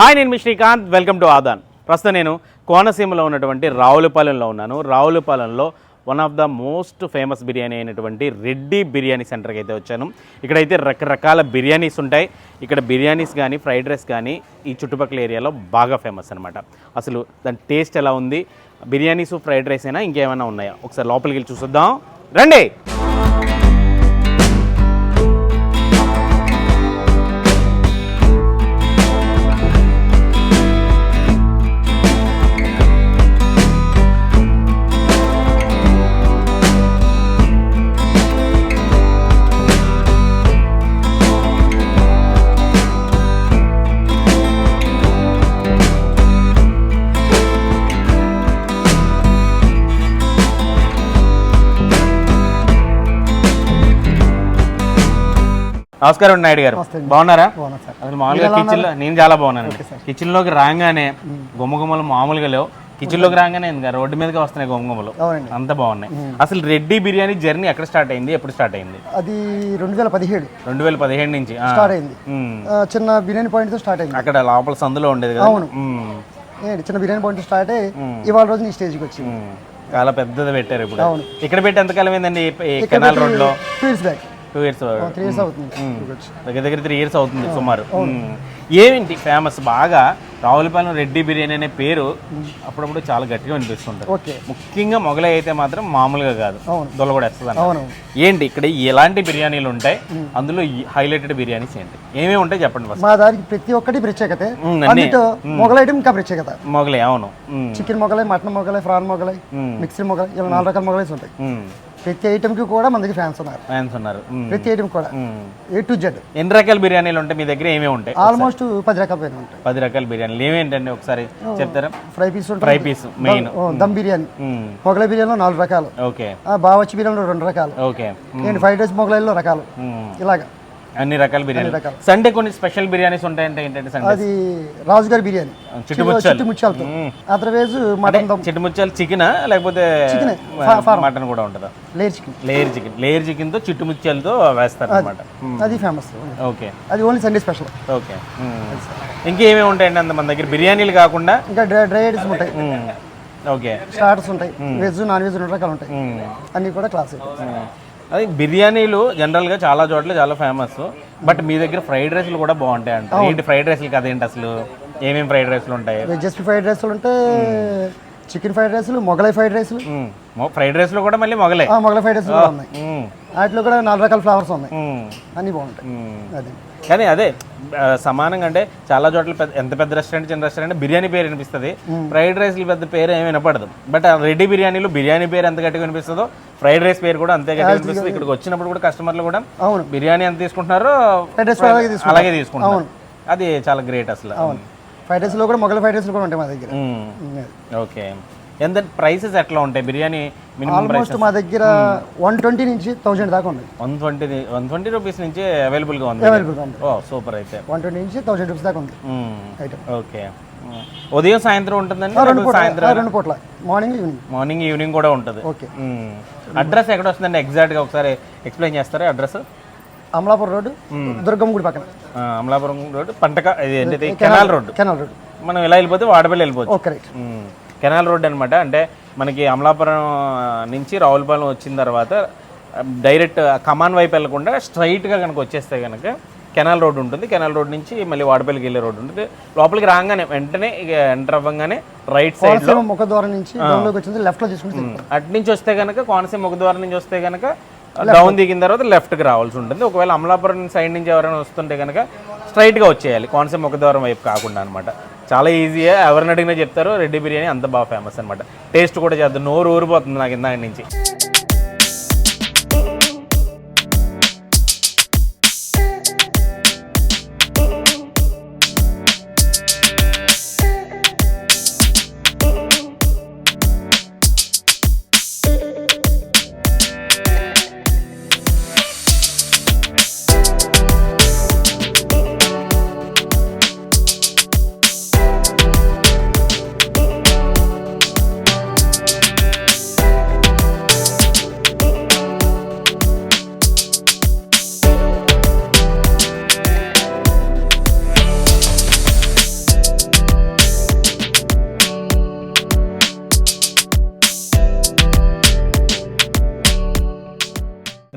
hi నేను మీ Srikanth. Welcome to Aadan. ప్రస్తుతం నేను కోనసీమలో ఉన్నటువంటి రావులపాలెంలో ఉన్నాను. రావులపాలెంలో one of the most famous biryani అయినటువంటి రెడ్డి బిర్యానీ సెంటర్కి అయితే వచ్చాను. ఇక్కడైతే రకరకాల బిర్యానీస్ ఉంటాయి. ఇక్కడ బిర్యానీస్ కానీ ఫ్రైడ్ రైస్ కానీ ఈ చుట్టుపక్కల ఏరియాలో బాగా ఫేమస్ అనమాట అసలు దాని టేస్ట్ ఎలా ఉంది? బిర్యానీస్ ఫ్రైడ్ రైస్ అయినా ఇంకేమైనా ఉన్నాయా? ఒకసారి లోపలికి వెళ్ళి చూసొద్దాం. రండి! నమస్కారం నాయుడు గారు. బాగున్నారా. అసలు మామూలుగా కిచెన్లో నేను చాలా బాగున్నాను కిచెన్లోకి రాగానే గుమ్మగుమ్మలు మామూలుగా లేవు. కిచెన్లోకి రాగానే ఇంకా రోడ్డు మీదకి వస్తున్నాయి గుమ్మగుమ్మలు. అంత బాగున్నాయి. అసలు రెడ్డి బిర్యానీ జర్నీ ఎక్కడ స్టార్ట్ అయింది? ఎప్పుడు స్టార్ట్ అయింది? అది రెండు వేల పదిహేడు. రెండు వేల పదిహేడు నుంచి. స్టార్ట్ అయింది. చిన్న బిర్యానీ పాయింట్తో స్టార్ట్ అయింది. అక్కడ లోపల సందులో ఉండేది కదా? చిన్న బిర్యానీ పాయింట్ స్టార్ట్ అయ్యి ఇవాళ రోజు నీ స్టేజ్కి వచ్చింది. చాలా పెద్దది పెట్టారు ఇప్పుడు. ఇక్కడ పెట్టి ఎంతకాలం అయిందండి ఈ కెనాల్ రోడ్లో back two years three years అవుతుంది. దగ్గర దగ్గర త్రీ ఇయర్స్ అవుతుంది సుమారు. మ్మ్. ఏంటి ఫేమస్ బాగా రావులపాలెం రెడ్డి బిర్యానీ అనే పేరు అప్పుడప్పుడు చాలా గట్టిగా అనిపిస్తుంటుంది ఓకే ముఖ్యంగా మొగలై అయితే మాత్రం మామూలుగా కాదు. అవును. దొల కూడా వేస్తుంది అవును ఏంటి? ఇక్కడ ఎలాంటి బిర్యానీలు ఉంటాయి? అందులో హైలైటెడ్ బిర్యానీస్ ఏంటి? ఏమేమి ఉంటాయి చెప్పండి మా దానికి ప్రతి ఒక్కటి ప్రత్యేకత. అందులో మొగల్ ఇంకా ప్రత్యేకత. మొగలై అవును. Chicken Mughlai mutton Mughlai prawn Mughlai. Mixie Mughlai ఇలా నాలుగు రకాల మొగలైస్ ఉంటాయి. ప్రతి ఐటమ్కి కూడా మన దగ్గర ఫ్యాన్స్ ఉన్నారు. ఫ్యాన్స్ ఉన్నారు. ప్రతి ఐటమ్ కూడా. ఏ టు జెడ్ ఎన్ని రకాల బిర్యానీలు ఉంటాయి? మీ దగ్గర ఏమేమి ఉంటాయి? ఆల్మోస్ట్ పది రకాల పైన ఉంటాయి. పది రకాల బిర్యానీలు. ఏమేంటండి ఒకసారి చెప్తారా? Fry piece fry piece main dum biryani. Mughlai బిర్యానీలో నాలుగు రకాలు. ఓకే. బావచ్చి బిర్యానీలో రెండు రకాలు. ఓకే. ఏంటి ఫ్రైడ్ రైస్ మొగలైలో రకాలు. ఇలాగా. అన్ని రకాల బిర్యానీ. సండే కొన్ని స్పెషల్ బిర్యానీస్ ఉంటాయంటే ఏంటంటే సండే అది రాజుగారి బిర్యానీ. చిట్టుముచ్చాలు. చిట్టు ముత్యాలతో అదర్వైజ్ మటన్ దమ్. చిట్టుముచ్చాలు చికెన్? లేకపోతే. మటన్ కూడా ఉంటుందా? Layer chicken. Layer chicken. Layer చికెన్తో చిట్టుముచ్చాలతో వేస్తారు అనమాట అది ఫేమస్ ఓకే. అది ఓన్లీ సండే స్పెషల్ ఓకే. ఇంకేమేమి ఉంటాయండి అంత మన దగ్గర? బిర్యానీలు కాకుండా ఇంకా డ్రై ఐటమ్స్ ఉంటాయి. ఓకే. స్టార్టర్స్ ఉంటాయి. వెజ్ నాన్ వెజ్ రెండు రకాలు ఉంటాయి. అన్ని కూడా క్లాస్. అది బిర్యానీలు జనరల్గా చాలా చోట్ల చాలా ఫేమస్ బట్ మీ దగ్గర ఫ్రైడ్ రైస్లు కూడా బాగుంటాయి అంట. ఏంటి ఫ్రైడ్ రైస్లు కదేంటి అసలు? ఏమేమి ఫ్రైడ్ రైస్లు ఉంటాయి? వెజ్ ఫ్రైడ్ రైస్లు ఉంటాయి చికెన్ ఫ్రైడ్ రైస్లు మొగలై ఫ్రైడ్ రైస్లు ఫ్రైడ్ రైస్లో కూడా మళ్ళీ మొగలే. మొగలై ఫ్రైడ్ రైస్లు కూడా ఉన్నాయి. మ్మ్. వాటిలో కూడా నాలుగు రకాల ఫ్లవర్స్ ఉన్నాయి. మ్మ్. అన్ని బాగుంటాయి. మ్మ్. అది. కానీ అదే సమానంగా అంటే చాలా చోట్ల పెద్ద ఎంత పెద్ద రెస్టారెంట్ చిన్న రెస్టారెంట్ బిర్యానీ పేరు వినిపిస్తుంది. ఫ్రైడ్ రైస్లు పెద్ద పేరు ఏమీ వినపడదు. బట్ రెడ్డి బిర్యానీలో బిర్యానీ పేరు ఎంత గట్టిగా వినిపిస్తుందో ఫ్రైడ్ రైస్ పేరు కూడా అంతే గట్టిగా వినిపిస్తుంది. ఇక్కడికి వచ్చినప్పుడు కూడా కస్టమర్లు కూడా అవును. బిర్యానీ ఎంత తీసుకుంటున్నారో రైస్ అలాగే తీసుకుంటాం అలాగే తీసుకుంటారు అది చాలా గ్రేట్ అసలు. ఫ్రైడ్ రైస్లో కూడా మొగలై ఫ్రైడ్ రైస్లు కూడా ఉంటాయి మా దగ్గర. ఓకే. ఎంత ప్రైసెస్ ఎట్లా ఉంటాయి? బిర్యానీ ఆల్మోస్ట్ మా దగ్గర వన్ ట్వంటీ నుంచి థౌజండ్ దాకా ఉంది one twenty one twenty rupees నుంచి అవైలబుల్గా ఉంది. అవైలబుల్గా ఉంది. ఓ సూపర్ అయితే. వన్ ట్వంటీ నుంచి థౌజండ్ రూపీస్ దాకా ఉంది. Item okay. ఉదయం సాయంత్రం ఉంటుందండి? రెండు సాయంత్రం? రెండు పూట్ల. మార్నింగ్ ఈవినింగ్ మార్నింగ్ ఈవినింగ్ కూడా ఉంటుంది. ఓకే అడ్రస్ ఎక్కడ వస్తుందండి? ఎగ్జాక్ట్గా ఒకసారి ఎక్స్ప్లెయిన్ చేస్తారా అడ్రస్ అమలాపురం రోడ్డు దుర్గం గుడి పక్కన. అమలాపురం రోడ్ పంటక ఇది కెనాల్ రోడ్ కెనాల్ రోడ్ మనం ఇలా వెళ్ళిపోతే వాడపల్లి వెళ్ళిపోవచ్చు. Okay right. కెనాల్ రోడ్ అనమాట అంటే మనకి అమలాపురం నుంచి రావులపాలెం వచ్చిన తర్వాత డైరెక్ట్ కమాన్ వైపు వెళ్ళకుండా స్ట్రైట్గా కనుక వచ్చేస్తే కనుక కెనాల్ రోడ్ ఉంటుంది. కెనాల్ రోడ్ నుంచి మళ్ళీ వాడపల్లికి వెళ్ళే రోడ్ ఉంటుంది. లోపలికి రాగానే వెంటనే ఇక ఎంటర్ అవ్వగానే రైట్ కోనసీమ ముఖద్వారం నుంచి డౌన్లోకి వచ్చింది లెఫ్ట్లో తీసుకుంటే అటు నుంచి వస్తే కనుక కోనసీమ ముఖద్వారం నుంచి వస్తే కనుక డౌన్ దిగిన తర్వాత లెఫ్ట్కి రావాల్సి ఉంటుంది. ఒకవేళ అమలాపురం సైడ్ నుంచి ఎవరైనా వస్తుంటే కనుక స్ట్రైట్గా వచ్చేయాలి. కోనసీమ ముఖద్వారం వైపు కాకుండా అనమాట చాలా ఈజీగా ఎవరిని అడిగినా చెప్తారు. రెడ్డి బిర్యానీ అంత బాగా ఫేమస్ అనమాట టేస్ట్ కూడా చేద్దాం. నోరు ఊరిపోతుంది నాకు ఇందాక నుంచి.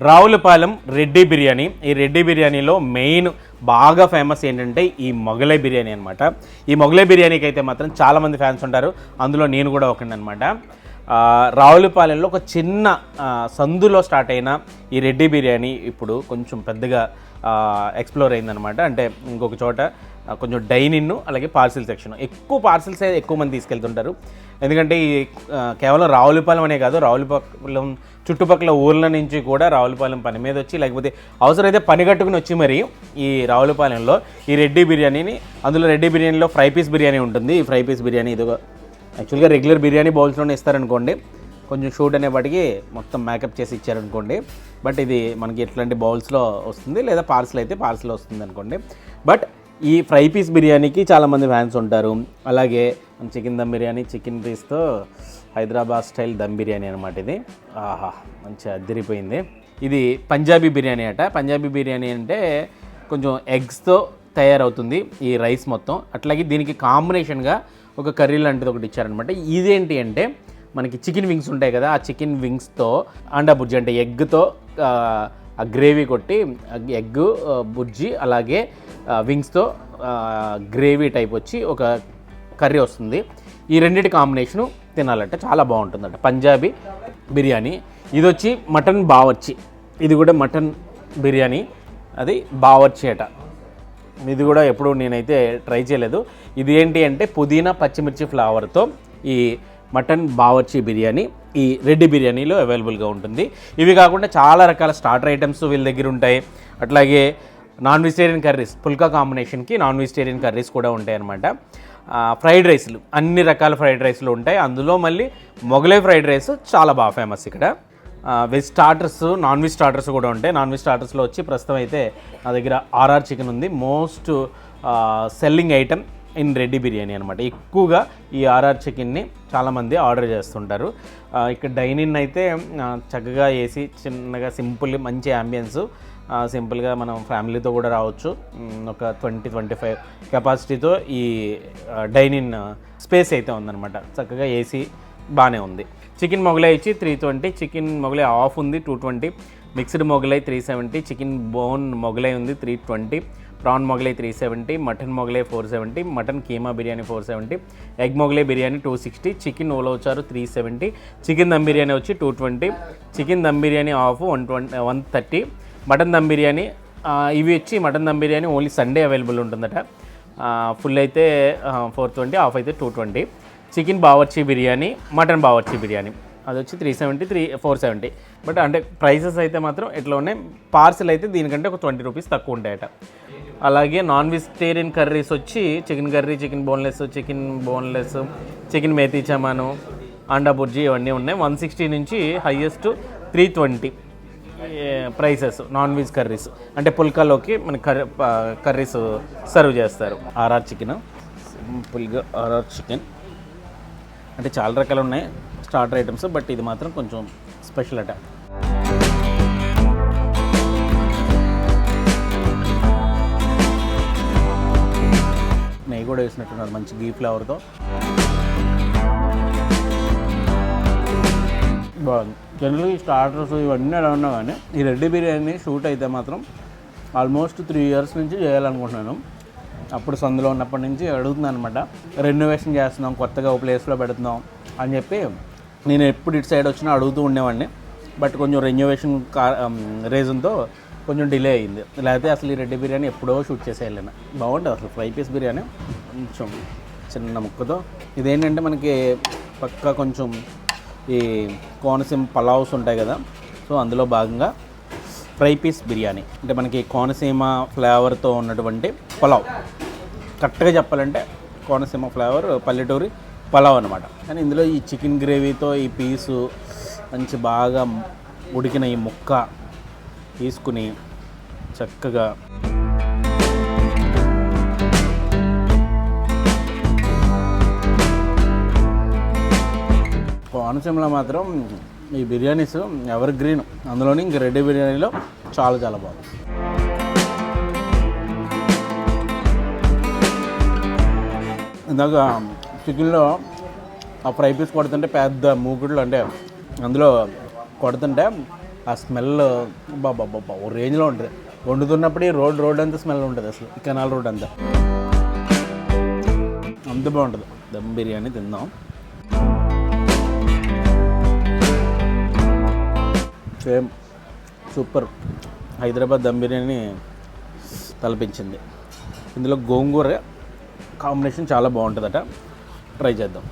రావులపాలెం రెడ్డి బిర్యానీ. ఈ రెడ్డి బిర్యానీలో మెయిన్ బాగా ఫేమస్ ఏంటంటే ఈ మొగలై బిర్యానీ అనమాట ఈ మొగలై బిర్యానీకి అయితే మాత్రం చాలామంది ఫ్యాన్స్ ఉంటారు. అందులో నేను కూడా ఒకటి అనమాట రావులపాలెంలో ఒక చిన్న సందులో స్టార్ట్ అయిన ఈ రెడ్డి బిర్యానీ ఇప్పుడు కొంచెం పెద్దగా ఎక్స్ప్లోర్ అయిందనమాట అంటే ఇంకొక చోట కొంచెం డైనిన్ అలాగే పార్సిల్ సెక్షన్. ఎక్కువ పార్సిల్స్ ఎక్కువ మంది తీసుకెళ్తుంటారు. ఎందుకంటే ఈ కేవలం రావులపాలెం అనే కాదు రావులపాలెం చుట్టుపక్కల ఊర్ల నుంచి కూడా రావులపాలెం పని మీద వచ్చి లేకపోతే అవసరమైతే పని కట్టుకుని వచ్చి మరి ఈ రావులపాలెంలో ఈ రెడ్డి బిర్యానీని అందులో రెడ్డి బిర్యానీలో ఫ్రై పీస్ బిర్యానీ ఉంటుంది. ఈ ఫ్రై పీస్ బిర్యానీ ఇదిగో యాక్చువల్గా రెగ్యులర్ బిర్యానీ బౌల్స్లోనే ఇస్తారనుకోండి. కొంచెం షూట్ అనేప్పటికీ మొత్తం మేకప్ చేసి ఇచ్చారనుకోండి. బట్ ఇది మనకి ఎట్లాంటి బౌల్స్లో వస్తుంది లేదా పార్సల్ అయితే పార్సల్ వస్తుంది అనుకోండి బట్ ఈ ఫ్రై పీస్ బిర్యానీకి చాలామంది ఫ్యాన్స్ ఉంటారు. అలాగే చికెన్ దమ్ బిర్యానీ చికెన్ పీస్తో హైదరాబాద్ స్టైల్ దమ్ బిర్యానీ అనమాట ఇది. ఆహా మంచిగా అదిరిపోయింది ఇది పంజాబీ బిర్యానీ అట. పంజాబీ బిర్యానీ అంటే కొంచెం ఎగ్స్తో తయారవుతుంది ఈ రైస్ మొత్తం. అట్లాగే దీనికి కాంబినేషన్గా ఒక కర్రీ లాంటిది ఒకటి ఇచ్చారనమాట ఇదేంటి అంటే మనకి చికెన్ వింగ్స్ ఉంటాయి కదా ఆ చికెన్ వింగ్స్తో అండా బుర్జీ అంటే ఎగ్తో ఆ గ్రేవీ కొట్టి ఎగ్ బుజ్జి అలాగే వింగ్స్తో గ్రేవీ టైప్ వచ్చి ఒక కర్రీ వస్తుంది. ఈ రెండింటి కాంబినేషను తినాలంటే చాలా బాగుంటుందంట. పంజాబీ బిర్యానీ. ఇది వచ్చి మటన్ బావర్చి. ఇది కూడా మటన్ బిర్యానీ. అది బావర్చి అట. ఇది కూడా ఎప్పుడు నేనైతే ట్రై చేయలేదు. ఇది ఏంటి అంటే పుదీనా పచ్చిమిర్చి ఫ్లేవర్తో ఈ మటన్ బావర్చి బిర్యానీ ఈ రెడ్డి బిర్యానీలో అవైలబుల్గా ఉంటుంది. ఇవి కాకుండా చాలా రకాల స్టార్టర్ ఐటమ్స్ వీళ్ళ దగ్గర ఉంటాయి. అట్లాగే నాన్ వెజిటేరియన్ కర్రీస్ పుల్కా కాంబినేషన్కి నాన్ వెజిటేరియన్ కర్రీస్ కూడా ఉంటాయి అన్నమాట ఫ్రైడ్ రైస్లు. అన్ని రకాల ఫ్రైడ్ రైస్లు ఉంటాయి. అందులో మళ్ళీ మొగలై ఫ్రైడ్ రైస్ చాలా బాగా ఫేమస్ ఇక్కడ. Veg starters non veg starters కూడా ఉంటాయి. నాన్ వెజ్ స్టార్టర్స్లో వచ్చి ప్రస్తుతం అయితే నా దగ్గర ఆర్ఆర్ చికెన్ ఉంది. Most selling item in Reddy biryani అనమాట ఎక్కువగా ఈ ఆర్ఆర్ చికెన్ని చాలామంది ఆర్డర్ చేస్తుంటారు. ఇక్కడ డైనిన్ అయితే చక్కగా వేసి చిన్నగా సింపుల్ మంచి అంబియన్స్ సింపుల్గా మనం ఫ్యామిలీతో కూడా రావచ్చు. ఒక ట్వంటీ ట్వంటీ ఫైవ్ కెపాసిటీతో ఈ డైనిన్ స్పేస్ అయితే ఉందన్నమాట. చక్కగా ఏసీ బాగానే ఉంది. చికెన్ మొగలై ఇచ్చి three twenty chicken Mughlai half ఉంది two twenty mixed Mughlai three seventy chicken bone Mughlai ఉంది three twenty prawn Mughlai three seventy mutton Mughlai four seventy mutton keema biryani four seventy egg Mughlai biryani two sixty chicken ఓలోచారు three seventy chicken dum biryani వచ్చి two twenty chicken dum biryani half one twenty one thirty mutton dum biryani ఇవి వచ్చి mutton dum biryani only Sunday available ఉంటుందట. Full అయితే four twenty half అయితే two twenty. Chicken Bawarchi biryani mutton Bawarchi biryani. అది వచ్చి three seventy three four seventy. But అంటే prices అయితే మాత్రం ఎట్లా ఉన్నాయి? పార్సల్ అయితే దీనికంటే ఒక ట్వంటీ రూపీస్ తక్కువ ఉంటాయట. అలాగే నాన్ వెజిటేరియన్ కర్రీస్ వచ్చి chicken curry chicken boneless chicken boneless chicken methi చమాను anda bhurji ఇవన్నీ ఉన్నాయి. వన్ సిక్స్టీ నుంచి highest three twenty. Prices non veg curries. అంటే పుల్కాలోకి మన కర్రీ కర్రీస్ సర్వ్ చేస్తారు. ఆర్ఆర్ చికెన్ సింపుల్గా ఆర్ఆర్ చికెన్. అంటే చాలా రకాలు ఉన్నాయి స్టార్టర్ ఐటమ్స్ బట్ ఇది మాత్రం కొంచెం స్పెషల్ అట. నెయ్యి కూడా వేసినట్టున్నారు మంచి గీ ఫ్లేవర్తో బాగుంది. జనరల్గా స్టార్టర్స్ ఇవన్నీ ఎలా ఉన్నా కానీ ఈ రెడ్డి బిర్యానీ షూట్ అయితే మాత్రం ఆల్మోస్ట్ త్రీ ఇయర్స్ నుంచి చేయాలనుకుంటున్నాను. అప్పుడు సందులో ఉన్నప్పటి నుంచి అడుగుతున్నాను అనమాట రెనోవేషన్ చేస్తున్నాం కొత్తగా ఒక ప్లేస్లో పెడుతున్నాం అని చెప్పి నేను ఎప్పుడు ఇటు సైడ్ వచ్చినా అడుగుతూ ఉండేవాడిని. బట్ కొంచెం రెన్యువేషన్ కా రీజన్తో కొంచెం డిలే అయింది. లేకపోతే అసలు ఈ రెడ్డి బిర్యానీ ఎప్పుడో షూట్ చేసేయలేను. బాగుంటుంది అసలు ఫ్రై పీస్ బిర్యానీ. కొంచెం చిన్న ముక్కతో. ఇదేంటంటే మనకి పక్కా కొంచెం ఈ కోనసీమ పలావ్స్ ఉంటాయి కదా సో అందులో భాగంగా ఫ్రై పీస్ బిర్యానీ. అంటే మనకి కోనసీమ ఫ్లేవర్తో ఉన్నటువంటి పలావ్. కరెక్ట్గా చెప్పాలంటే కోనసీమ ఫ్లేవర్ పల్లెటూరి పలావ్ అనమాట కానీ ఇందులో ఈ చికెన్ గ్రేవీతో ఈ పీసు మంచి బాగా ఉడికిన ఈ ముక్క తీసుకుని చక్కగా కోనసీమలో మాత్రం ఈ బిర్యానీస్ ఎవర్ గ్రీన్ అందులోని ఇంక రెడ్డి బిర్యానీలో చాలా చాలా బాగుంది. ఇందాక చికెన్లో ఆ ఫ్రై పీస్ కొడుతుంటే పెద్ద మూకుడులు అంటే అందులో కొడుతుంటే ఆ స్మెల్ బాబా బాబా ఓ రేంజ్లో ఉంటుంది. వండుతున్నప్పుడు ఈ రోడ్ రోడ్ అంతా స్మెల్ ఉంటుంది అసలు కెనాల్ రోడ్ అంతా. అంత బాగుంటుంది. దమ్ బిర్యానీ తిందాం. సేమ్ సూపర్ హైదరాబాద్ దమ్ బిర్యానీ తలపించింది. ఇందులో గోంగూర కాంబినేషన్ చాలా బాగుంటుందట. ట్రై చేద్దాం.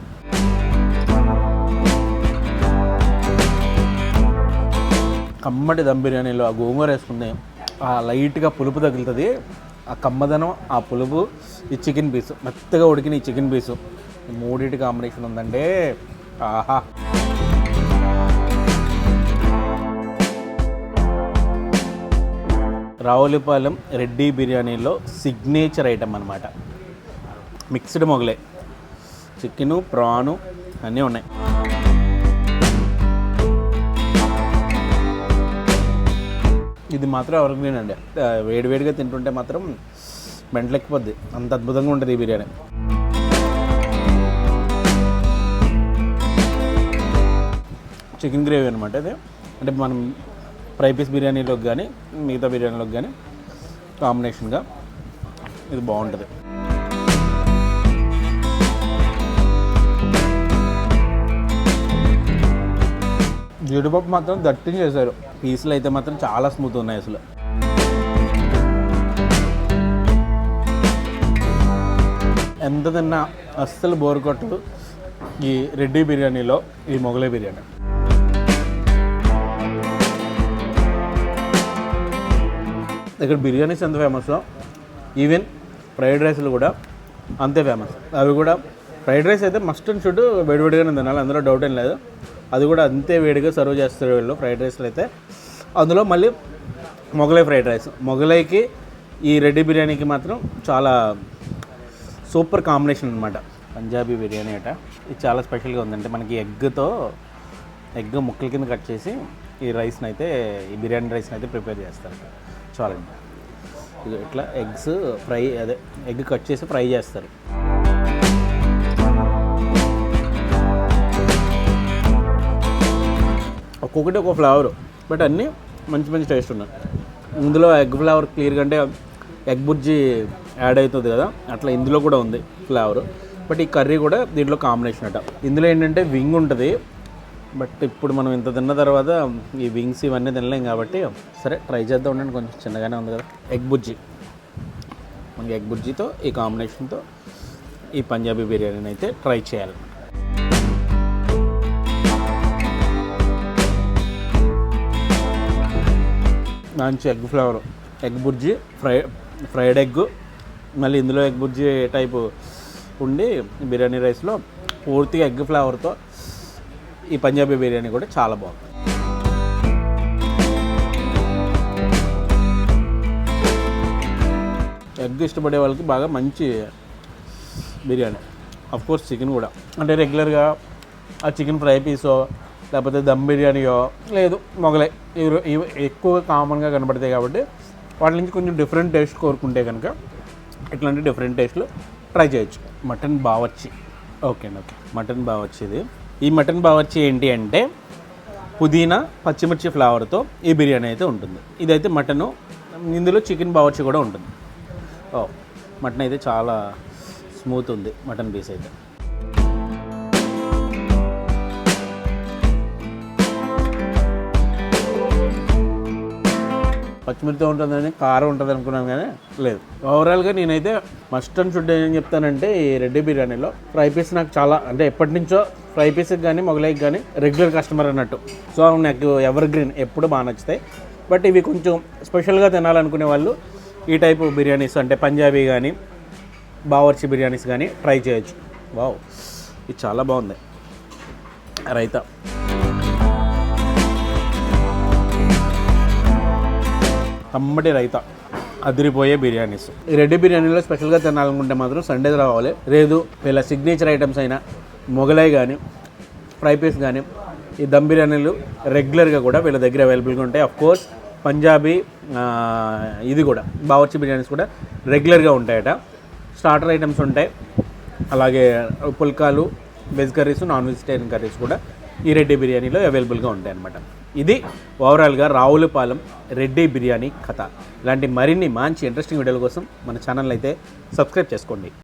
కమ్మటి దమ్ బిర్యానీలో ఆ గోంగూర వేసుకుంది ఆ లైట్గా పులుపు తగులుతుంది. ఆ కమ్మదనం ఆ పులుపు ఈ చికెన్ పీసు మెత్తగా ఉడికిన ఈ చికెన్ పీసు. మూడింటి కాంబినేషన్ ఉందంటే ఆహా! రావులపాలెం రెడ్డి బిర్యానీలో సిగ్నేచర్ ఐటమ్ అనమాట మిక్స్డ్ మొగలే. చికెను ప్రాను అన్నీ ఉన్నాయి. ఇది మాత్రం ఎవరికి అండి. వేడివేడిగా తింటుంటే మాత్రం మెంటలెక్కిపోద్ది అంత అద్భుతంగా ఉంటుంది ఈ బిర్యానీ. చికెన్ గ్రేవీ అనమాట అది అంటే మనం ఫ్రై పీస్ బిర్యానీలోకి కానీ మిగతా బిర్యానీలోకి కానీ కాంబినేషన్గా ఇది బాగుంటుంది. జీడిపప్పు మాత్రం దట్టిని చేశారు. పీసులు అయితే మాత్రం చాలా స్మూత్ ఉన్నాయి అసలు. ఎంత తిన్నా అస్సలు బోర్ కొట్టదు ఈ రెడ్డి బిర్యానీలో ఈ మొగలై బిర్యానీ. ఇక్కడ బిర్యానీస్ ఎంత ఫేమస్ ఈవెన్ ఫ్రైడ్ రైస్లు కూడా అంతే ఫేమస్ అవి కూడా ఫ్రైడ్ రైస్ అయితే మస్ట్ అండ్ షుడ్ వేడివేడిగానే తినాలి అందులో డౌట్ ఏం లేదు. అది కూడా అంతే వేడిగా సర్వ్ చేస్తారు వీళ్ళు ఫ్రైడ్ రైస్లు అయితే. అందులో మళ్ళీ మొగలై ఫ్రైడ్ రైస్ మొగలైకి ఈ రెడ్డి బిర్యానీకి మాత్రం చాలా సూపర్ కాంబినేషన్ అనమాట పంజాబీ బిర్యానీ అట. ఇది చాలా స్పెషల్గా ఉందంటే మనకి ఎగ్తో ఎగ్ ముక్కల కింద కట్ చేసి ఈ రైస్ని అయితే ఈ బిర్యానీ రైస్ని అయితే ప్రిపేర్ చేస్తారు. రెస్టారెంట్ ఇది ఇట్లా ఎగ్స్ ఫ్రై అదే ఎగ్ కట్ చేసి ఫ్రై చేస్తారు. ఒక్కొక్కటి ఒక ఫ్లేవర్ బట్ అన్నీ మంచి మంచి టేస్ట్ ఉన్నాయి. ఇందులో ఎగ్ ఫ్లేవర్ క్లియర్గా అంటే ఎగ్ బుర్జీ యాడ్ అవుతుంది కదా అట్లా ఇందులో కూడా ఉంది ఫ్లేవర్. బట్ ఈ కర్రీ కూడా దీంట్లో కాంబినేషన్ అట. ఇందులో ఏంటంటే వింగ్ ఉంటుంది బట్ ఇప్పుడు మనం ఇంత తిన్న తర్వాత ఈ వింగ్స్ ఇవన్నీ తినలేం కాబట్టి సరే ట్రై చేద్దాం ఉండండి కొంచెం చిన్నగానే ఉంది కదా. ఎగ్ బుజ్జి. మనకి ఎగ్ బుజ్జితో ఈ కాంబినేషన్తో ఈ పంజాబీ బిర్యానీని అయితే ట్రై చేయాలి. మంచి egg flavour egg bhurji fry fried egg మళ్ళీ ఇందులో ఎగ్ బుర్జీ టైపు ఉండి బిర్యానీ రైస్లో పూర్తిగా ఎగ్ ఫ్లేవర్తో ఈ పంజాబీ బిర్యానీ కూడా చాలా బాగుంది. ఎగ్ ఇష్టపడే వాళ్ళకి బాగా మంచి బిర్యానీ. అఫ్ కోర్స్ చికెన్ కూడా. అంటే రెగ్యులర్గా ఆ చికెన్ ఫ్రై పీసో లేకపోతే దమ్ బిర్యానీయో లేదు మొగలై. ఇవి ఇవి ఎక్కువగా కామన్గా కనబడతాయి కాబట్టి వాటి నుంచి కొంచెం డిఫరెంట్ టేస్ట్ కోరుకుంటే కనుక ఇట్లాంటి డిఫరెంట్ టేస్ట్లు ట్రై చేయొచ్చు. మటన్ బావచ్చి. ఓకే అండి ఓకే మటన్ బావచ్చి ఇది. ఈ మటన్ బావర్చి ఏంటి అంటే పుదీనా పచ్చిమిర్చి ఫ్లేవర్తో ఈ బిర్యానీ అయితే ఉంటుంది. ఇదైతే మటను ఇందులో చికెన్ బావర్చి కూడా ఉంటుంది. ఓ మటన్ అయితే చాలా స్మూత్ ఉంది మటన్ పీస్ అయితే. పచ్చిమిర్చి ఉంటుందని కారం ఉంటుంది అనుకున్నాను కానీ లేదు. ఓవరాల్గా నేనైతే మస్ట్ అండ్ షుడ్ ఏం చెప్తానంటే ఈ రెడ్డి బిర్యానీలో ఫ్రై పీస్ నాకు చాలా అంటే ఎప్పటి నుంచో ఫ్రై పీస్కి కానీ మొగలైకి కానీ రెగ్యులర్ కస్టమర్ అన్నట్టు. సో నాకు ఎవర్ గ్రీన్ ఎప్పుడు బాగా నచ్చుతాయి. బట్ ఇవి కొంచెం స్పెషల్గా తినాలనుకునే వాళ్ళు ఈ టైపు బిర్యానీస్ అంటే పంజాబీ కానీ బావర్చి బిర్యానీస్ కానీ ట్రై చేయొచ్చు. వావ్ ఇది చాలా బాగుంది. రైతా. తమ్మటి రైతా. అదిరిపోయే బిర్యానీస్. ఈ రెడ్డి బిర్యానీలో స్పెషల్గా తినాలనుకుంటే మాత్రం సండేది రావాలి. లేదు వీళ్ళ సిగ్నేచర్ ఐటమ్స్ అయినా మొగలై కానీ ఫ్రై పీస్ కానీ ఈ దమ్ బిర్యానీలు రెగ్యులర్గా కూడా వీళ్ళ దగ్గర అవైలబుల్గా ఉంటాయి. అఫ్ కోర్స్ పంజాబీ ఇది కూడా బావర్చి బిర్యానీస్ కూడా రెగ్యులర్గా ఉంటాయట. స్టార్టర్ ఐటమ్స్ ఉంటాయి. అలాగే పుల్కాలు veg curries non vegetarian curries కూడా ఈ రెడ్డి బిర్యానీలో అవైలబుల్గా ఉంటాయి అన్నమాట ఇది ఓవరాల్గా రావులపాలెం రెడ్డి బిర్యానీ కథ. ఇలాంటి మరిన్ని మంచి ఇంట్రెస్టింగ్ వీడియోల కోసం మన ఛానల్ అయితే సబ్స్క్రైబ్ చేసుకోండి.